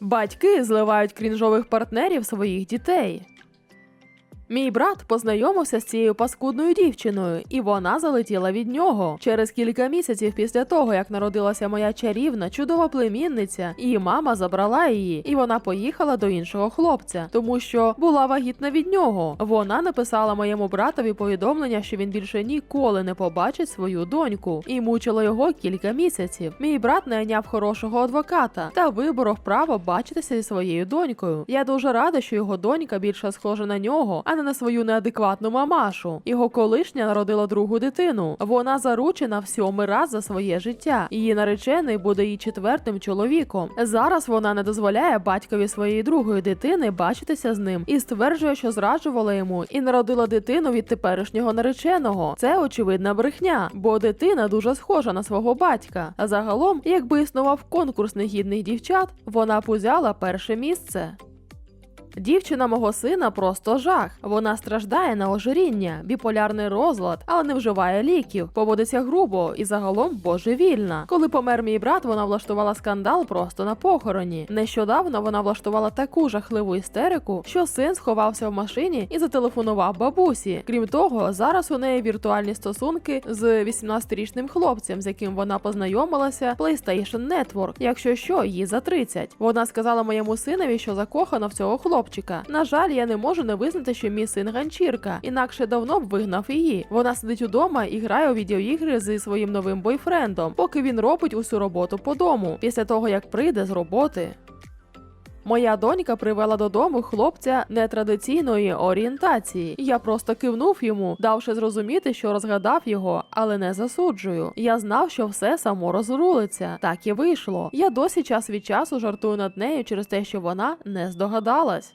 Батьки зливають крінжових партнерів своїх дітей. Мій брат познайомився з цією паскудною дівчиною, і вона залетіла від нього. Через кілька місяців після того, як народилася моя чарівна, чудова племінниця, її мама забрала її, і вона поїхала до іншого хлопця, тому що була вагітна від нього. Вона написала моєму братові повідомлення, що він більше ніколи не побачить свою доньку, і мучила його кілька місяців. Мій брат найняв хорошого адвоката та виборов право бачитися зі своєю донькою. Я дуже рада, що його донька більше схожа на нього, а не на свою неадекватну мамашу. Його колишня народила другу дитину. Вона заручена в сьомий раз за своє життя. Її наречений буде її четвертим чоловіком. Зараз вона не дозволяє батькові своєї другої дитини бачитися з ним і стверджує, що зраджувала йому і народила дитину від теперішнього нареченого. Це очевидна брехня, бо дитина дуже схожа на свого батька. Загалом, якби існував конкурс негідних дівчат, вона б узяла перше місце. Дівчина мого сина просто жах. Вона страждає на ожиріння, біполярний розлад, але не вживає ліків, поводиться грубо і загалом божевільна. Коли помер мій брат, вона влаштувала скандал просто на похороні. Нещодавно вона влаштувала таку жахливу істерику, що син сховався в машині і зателефонував бабусі. Крім того, зараз у неї віртуальні стосунки з 18-річним хлопцем, з яким вона познайомилася PlayStation Network. Якщо що, їй за 30. Вона сказала моєму синові, що закохана в цього хлопчика. На жаль, я не можу не визнати, що мій син ганчірка, інакше давно б вигнав її. Вона сидить удома і грає у відеоігри зі своїм новим бойфрендом, поки він робить усю роботу по дому, після того як прийде з роботи. Моя донька привела додому хлопця нетрадиційної орієнтації. Я просто кивнув йому, давши зрозуміти, що розгадав його, але не засуджую. Я знав, що все само розрулиться. Так і вийшло. Я досі час від часу жартую над нею через те, що вона не здогадалась.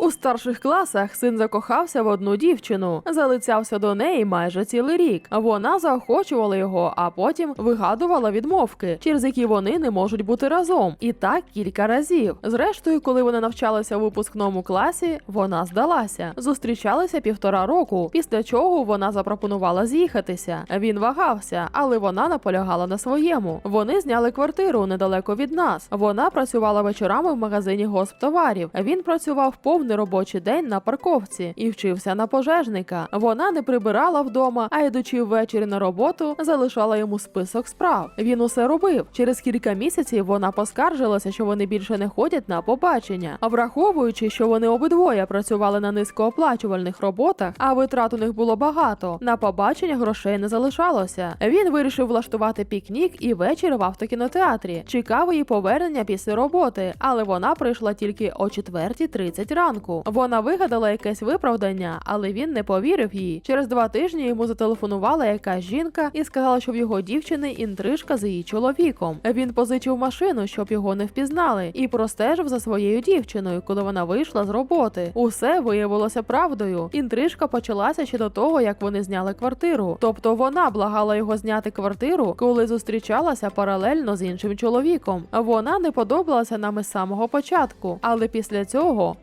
У старших класах син закохався в одну дівчину, залицявся до неї майже цілий рік. Вона заохочувала його, а потім вигадувала відмовки, через які вони не можуть бути разом. І так кілька разів. Зрештою, коли вони навчалися у випускному класі, вона здалася. Зустрічалися півтора року, після чого вона запропонувала з'їхатися. Він вагався, але вона наполягала на своєму. Вони зняли квартиру недалеко від нас. Вона працювала вечорами в магазині госптоварів. Він працював повний робочий день на парковці і вчився на пожежника. Вона не прибирала вдома, а йдучи ввечері на роботу, залишала йому список справ. Він усе робив. Через кілька місяців вона поскаржилася, що вони більше не ходять на побачення. Враховуючи, що вони обидвоє працювали на низькооплачувальних роботах, а витрат у них було багато. На побачення грошей не залишалося. Він вирішив влаштувати пікнік і вечір в автокінотеатрі. Чекав її повернення після роботи, але вона прийшла тільки о 4.30 ранку. Вона вигадала якесь виправдання, але він не повірив їй. Через два тижні йому зателефонувала якась жінка і сказала, що в його дівчини інтрижка з її чоловіком. Він позичив машину, щоб його не впізнали, і простежив за своєю дівчиною, коли вона вийшла з роботи. Усе виявилося правдою. Інтрижка почалася ще до того, як вони зняли квартиру. Тобто вона благала його зняти квартиру, коли зустрічалася паралельно з іншим чоловіком. Вона не подобалася нам із самого початку, але після цього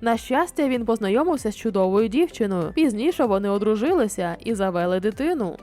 На щастя, він познайомився з чудовою дівчиною. Пізніше вони одружилися і завели дитину.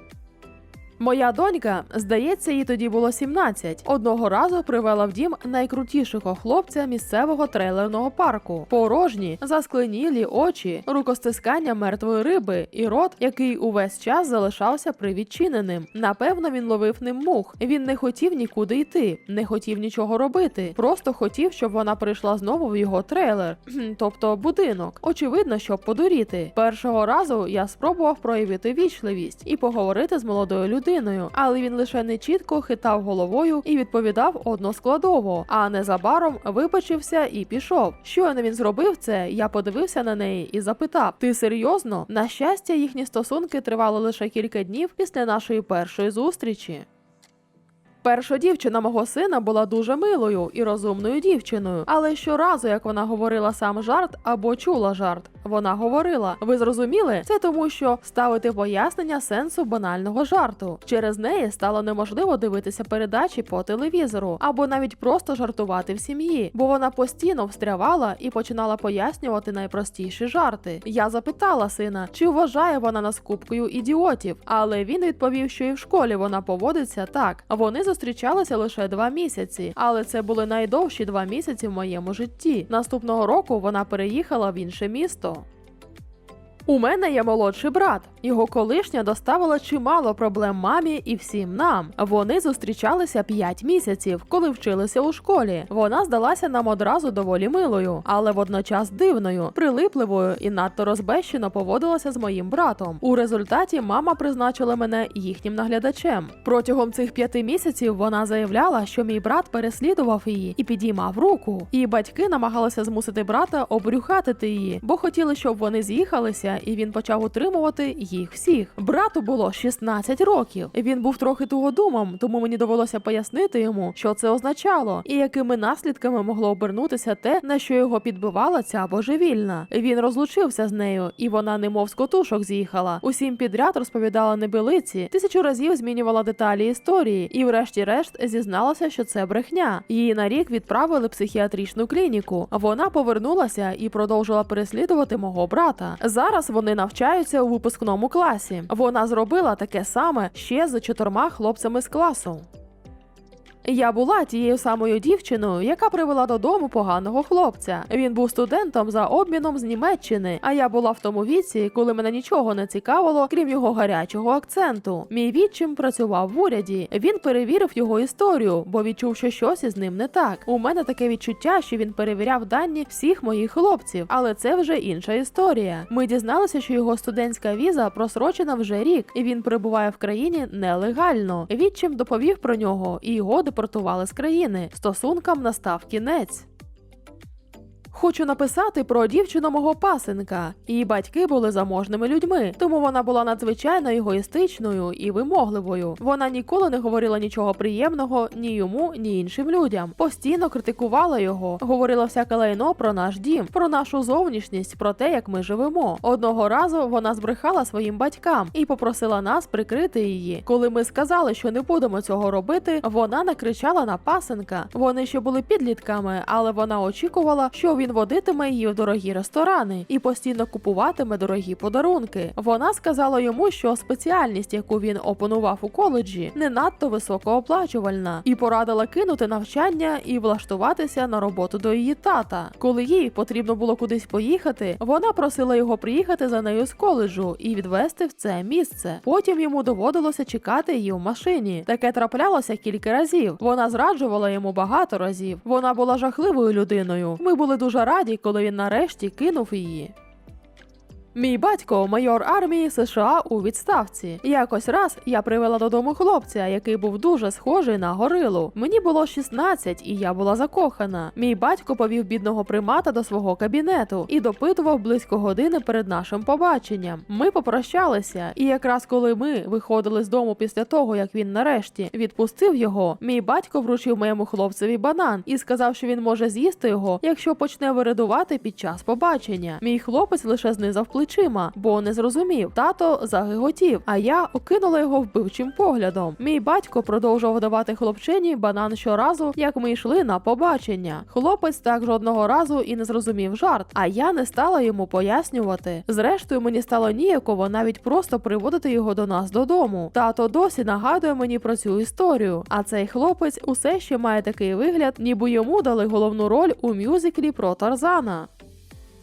Моя донька, здається, їй тоді було 17, одного разу привела в дім найкрутішого хлопця місцевого трейлерного парку. Порожні, заскленілі очі, рукостискання мертвої риби і рот, який увесь час залишався привідчиненим. Напевно, він ловив ним мух. Він не хотів нікуди йти, не хотів нічого робити. Просто хотів, щоб вона прийшла знову в його трейлер, тобто будинок. Очевидно, щоб подуріти. Першого разу я спробував проявити вічливість і поговорити з молодою людиною, але він лише нечітко хитав головою і відповідав односкладово, а незабаром вибачився і пішов. Щойно він зробив це, я подивився на неї і запитав: Ти серйозно? На щастя, їхні стосунки тривали лише кілька днів після нашої першої зустрічі. Перша дівчина мого сина була дуже милою і розумною дівчиною, але щоразу, як вона говорила сам жарт або чула жарт, вона говорила: Ви зрозуміли? Це тому, що ставити пояснення сенсу банального жарту. Через неї стало неможливо дивитися передачі по телевізору або навіть просто жартувати в сім'ї, бо вона постійно встрявала і починала пояснювати найпростіші жарти. Я запитала сина, чи вважає вона нас купкою ідіотів, але він відповів, що і в школі вона поводиться так. Вони зустрічалися лише два місяці, але це були найдовші два місяці в моєму житті. Наступного року вона переїхала в інше місто. У мене є молодший брат. Його колишня доставила чимало проблем мамі і всім нам. Вони зустрічалися 5 місяців, коли вчилися у школі. Вона здалася нам одразу доволі милою, але водночас дивною, прилипливою і надто розбещено поводилася з моїм братом. У результаті мама призначила мене їхнім наглядачем. Протягом цих п'яти місяців вона заявляла, що мій брат переслідував її і підіймав руку. Її батьки намагалися змусити брата обрюхатити її, бо хотіли, щоб вони з'їхалися, і він почав утримувати їх всіх. Брату було 16 років. Він був трохи тугодумом, тому мені довелося пояснити йому, що це означало, і якими наслідками могло обернутися те, на що його підбивала ця божевільна. Він розлучився з нею, і вона, немов з котушок, з'їхала. Усім підряд розповідала небилиці, тисячу разів змінювала деталі історії, і, врешті-решт, зізналася, що це брехня. Її на рік відправили в психіатричну клініку. Вона повернулася і продовжила переслідувати мого брата. Зараз вони навчаються у випускному класі. Вона зробила таке саме ще з чотирма хлопцями з класу. Я була тією самою дівчиною, яка привела додому поганого хлопця. Він був студентом за обміном з Німеччини, а я була в тому віці, коли мене нічого не цікавило, крім його гарячого акценту. Мій відчим працював в уряді. Він перевірив його історію, бо відчув, що щось із ним не так. У мене таке відчуття, що він перевіряв дані всіх моїх хлопців, але це вже інша історія. Ми дізналися, що його студентська віза просрочена вже рік, і він перебуває в країні нелегально. Відчим доповів про нього, і його депортували з країни. Стосункам настав кінець. Хочу написати про дівчину мого пасенка. Її батьки були заможними людьми, тому вона була надзвичайно егоїстичною і вимогливою. Вона ніколи не говорила нічого приємного ні йому, ні іншим людям. Постійно критикувала його, говорила всяке лайно про наш дім, про нашу зовнішність, про те, як ми живемо. Одного разу вона збрехала своїм батькам і попросила нас прикрити її. Коли ми сказали, що не будемо цього робити, вона накричала на пасенка. Вони ще були підлітками, але вона очікувала, що він водитиме її в дорогі ресторани і постійно купуватиме дорогі подарунки. Вона сказала йому, що спеціальність, яку він опанував у коледжі, не надто високооплачувальна, і порадила кинути навчання і влаштуватися на роботу до її тата. Коли їй потрібно було кудись поїхати, вона просила його приїхати за нею з коледжу і відвести в це місце. Потім йому доводилося чекати її в машині. Таке траплялося кілька разів. Вона зраджувала йому багато разів. Вона була жахливою людиною. Ми були дуже раді, коли він нарешті кинув її. Мій батько майор армії США у відставці. Якось раз я привела додому хлопця, який був дуже схожий на горилу. Мені було 16, і я була закохана. Мій батько повів бідного примата до свого кабінету і допитував близько години перед нашим побаченням. Ми попрощалися, і якраз коли ми виходили з дому після того, як він нарешті відпустив його, мій батько вручив моєму хлопцеві банан і сказав, що він може з'їсти його, якщо почне виридувати під час побачення. Мій хлопець лише знизав плечима, бо не зрозумів. Тато загиготів, а я окинула його вбивчим поглядом. Мій батько продовжував давати хлопчині банан щоразу, як ми йшли на побачення. Хлопець так жодного разу і не зрозумів жарт, а я не стала йому пояснювати. Зрештою, мені стало ніяково навіть просто приводити його до нас додому. Тато досі нагадує мені про цю історію. А цей хлопець усе ще має такий вигляд, ніби йому дали головну роль у мюзиклі про Тарзана.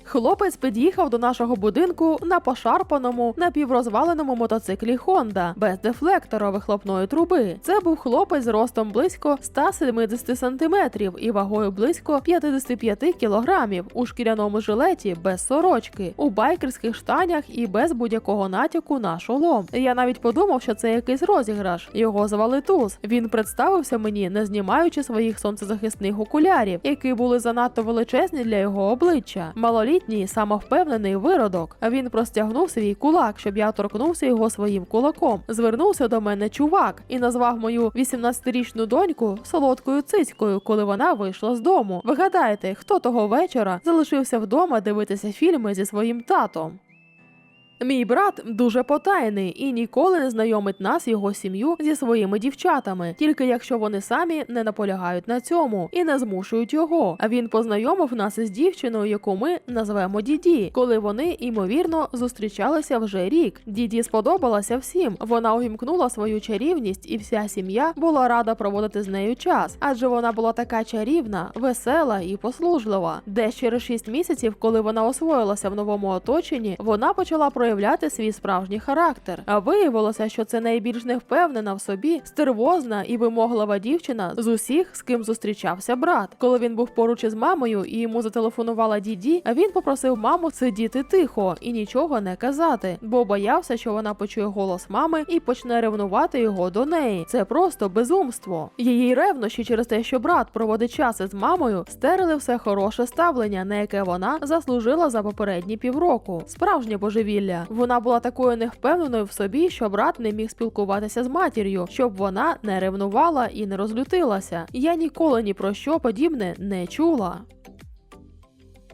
Хлопець під'їхав до нашого будинку на пошарпаному напіврозваленому мотоциклі Honda без дефлектора вихлопної труби. Це був хлопець з ростом близько 170 сантиметрів і вагою близько 55 кілограмів у шкіряному жилеті без сорочки, у байкерських штанях і без будь-якого натяку на шолом. Я навіть подумав, що це якийсь розіграш. Його звали Туз. Він представився мені, не знімаючи своїх сонцезахисних окулярів, які були занадто величезні для його обличчя. Малолітній самовпевнений виродок. Він простягнув свій кулак, щоб я торкнувся його своїм кулаком. Звернувся до мене чувак і назвав мою 18-річну доньку солодкою цицькою, коли вона вийшла з дому. Вигадайте, хто того вечора залишився вдома дивитися фільми зі своїм татом. Мій брат дуже потайний і ніколи не знайомить нас, його сім'ю, зі своїми дівчатами, тільки якщо вони самі не наполягають на цьому і не змушують його. А він познайомив нас із дівчиною, яку ми назвемо Діді, коли вони ймовірно зустрічалися вже рік. Діді сподобалася всім. Вона увімкнула свою чарівність, і вся сім'я була рада проводити з нею час, адже вона була така чарівна, весела і послужлива. Десь через шість місяців, коли вона освоїлася в новому оточенні, вона почала проявляти свій справжній характер. А виявилося, що це найбільш невпевнена в собі, стервозна і вимоглива дівчина з усіх, з ким зустрічався брат. Коли він був поруч із мамою і йому зателефонувала діді, він попросив маму сидіти тихо і нічого не казати, бо боявся, що вона почує голос мами і почне ревнувати його до неї. Це просто безумство. Її ревнощі через те, що брат проводить час із мамою, стерили все хороше ставлення, на яке вона заслужила за попередні півроку. Справжнє божевілля. Вона була такою невпевненою в собі, що брат не міг спілкуватися з матір'ю, щоб вона не ревнувала і не розлютилася. Я ніколи ні про що подібне не чула.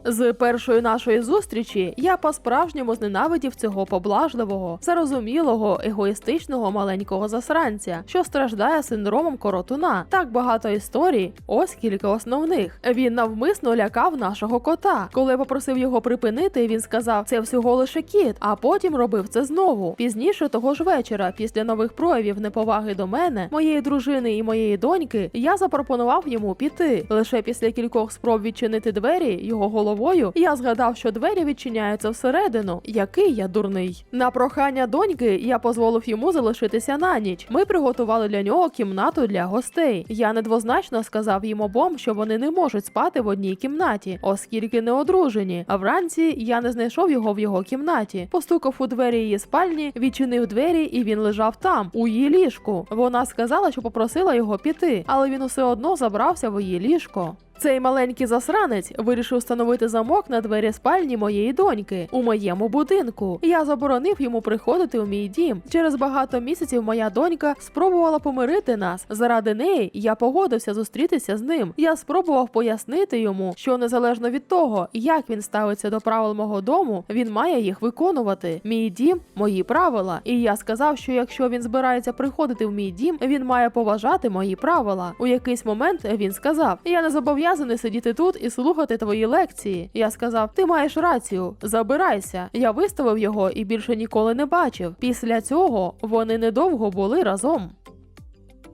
З першої нашої зустрічі я по-справжньому зненавидів цього поблажливого, зарозумілого, егоїстичного маленького засранця, що страждає синдромом коротуна. Так багато історій, ось кілька основних. Він навмисно лякав нашого кота. Коли я попросив його припинити, він сказав, це всього лише кіт, а потім робив це знову. Пізніше того ж вечора, після нових проявів неповаги до мене, моєї дружини і моєї доньки, я запропонував йому піти. Лише після кількох спроб відчинити двері його головою я згадав, що двері відчиняються всередину. Який я дурний. На прохання доньки я дозволив йому залишитися на ніч. Ми приготували для нього кімнату для гостей. Я недвозначно сказав їм обом, що вони не можуть спати в одній кімнаті, оскільки не одружені. А вранці я не знайшов його в його кімнаті. Постукав у двері її спальні, відчинив двері, і він лежав там, у її ліжку. Вона сказала, що попросила його піти, але він усе одно забрався в її ліжко. Цей маленький засранець вирішив встановити замок на двері спальні моєї доньки у моєму будинку. Я заборонив йому приходити у мій дім. Через багато місяців моя донька спробувала помирити нас. Заради неї я погодився зустрітися з ним. Я спробував пояснити йому, що незалежно від того, як він ставиться до правил мого дому, він має їх виконувати. Мій дім, мої правила. І я сказав, що якщо він збирається приходити в мій дім, він має поважати мої правила. У якийсь момент він сказав: Я не зобов'язаний зобов'язаний сидіти тут і слухати твої лекції. Я сказав: Ти маєш рацію, забирайся. Я виставив його і більше ніколи не бачив. Після цього вони недовго були разом.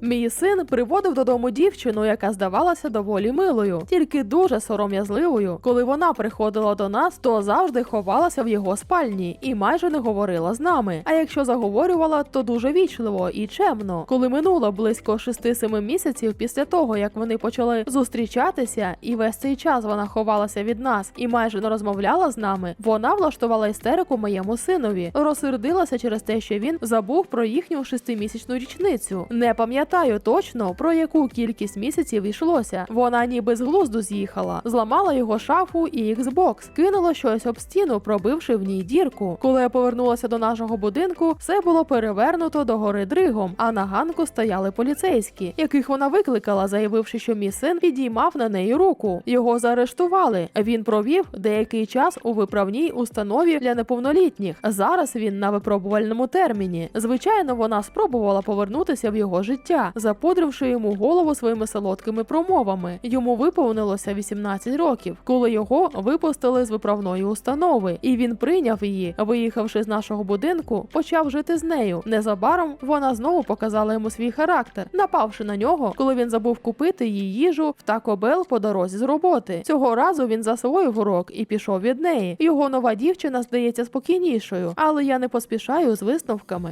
Мій син приводив додому дівчину, яка здавалася доволі милою, тільки дуже сором'язливою. Коли вона приходила до нас, то завжди ховалася в його спальні і майже не говорила з нами. А якщо заговорювала, то дуже вічливо і чемно. Коли минуло близько 6-7 місяців після того, як вони почали зустрічатися, і весь цей час вона ховалася від нас і майже не розмовляла з нами, вона влаштувала істерику моєму синові, розсердилася через те, що він забув про їхню шестимісячну річницю. Не пам'ятаю пам'ятаю точно про яку кількість місяців йшлося. Вона ніби з глузду з'їхала, зламала його шафу і Xbox, кинула щось об стіну, пробивши в ній дірку. Коли я повернулася до нашого будинку, все було перевернуто до гори дригом, а на ганку стояли поліцейські, яких вона викликала, заявивши, що мій син підіймав на неї руку. Його заарештували. Він провів деякий час у виправній установі для неповнолітніх. Зараз він на випробувальному терміні. Звичайно, вона спробувала повернутися в його життя запудривши йому голову своїми солодкими промовами. Йому виповнилося 18 років, коли його випустили з виправної установи, і він прийняв її, виїхавши з нашого будинку, почав жити з нею. Незабаром вона знову показала йому свій характер, напавши на нього, коли він забув купити її їжу в Bell по дорозі з роботи. Цього разу він засвоїв урок і пішов від неї. Його нова дівчина здається спокійнішою, але я не поспішаю з висновками.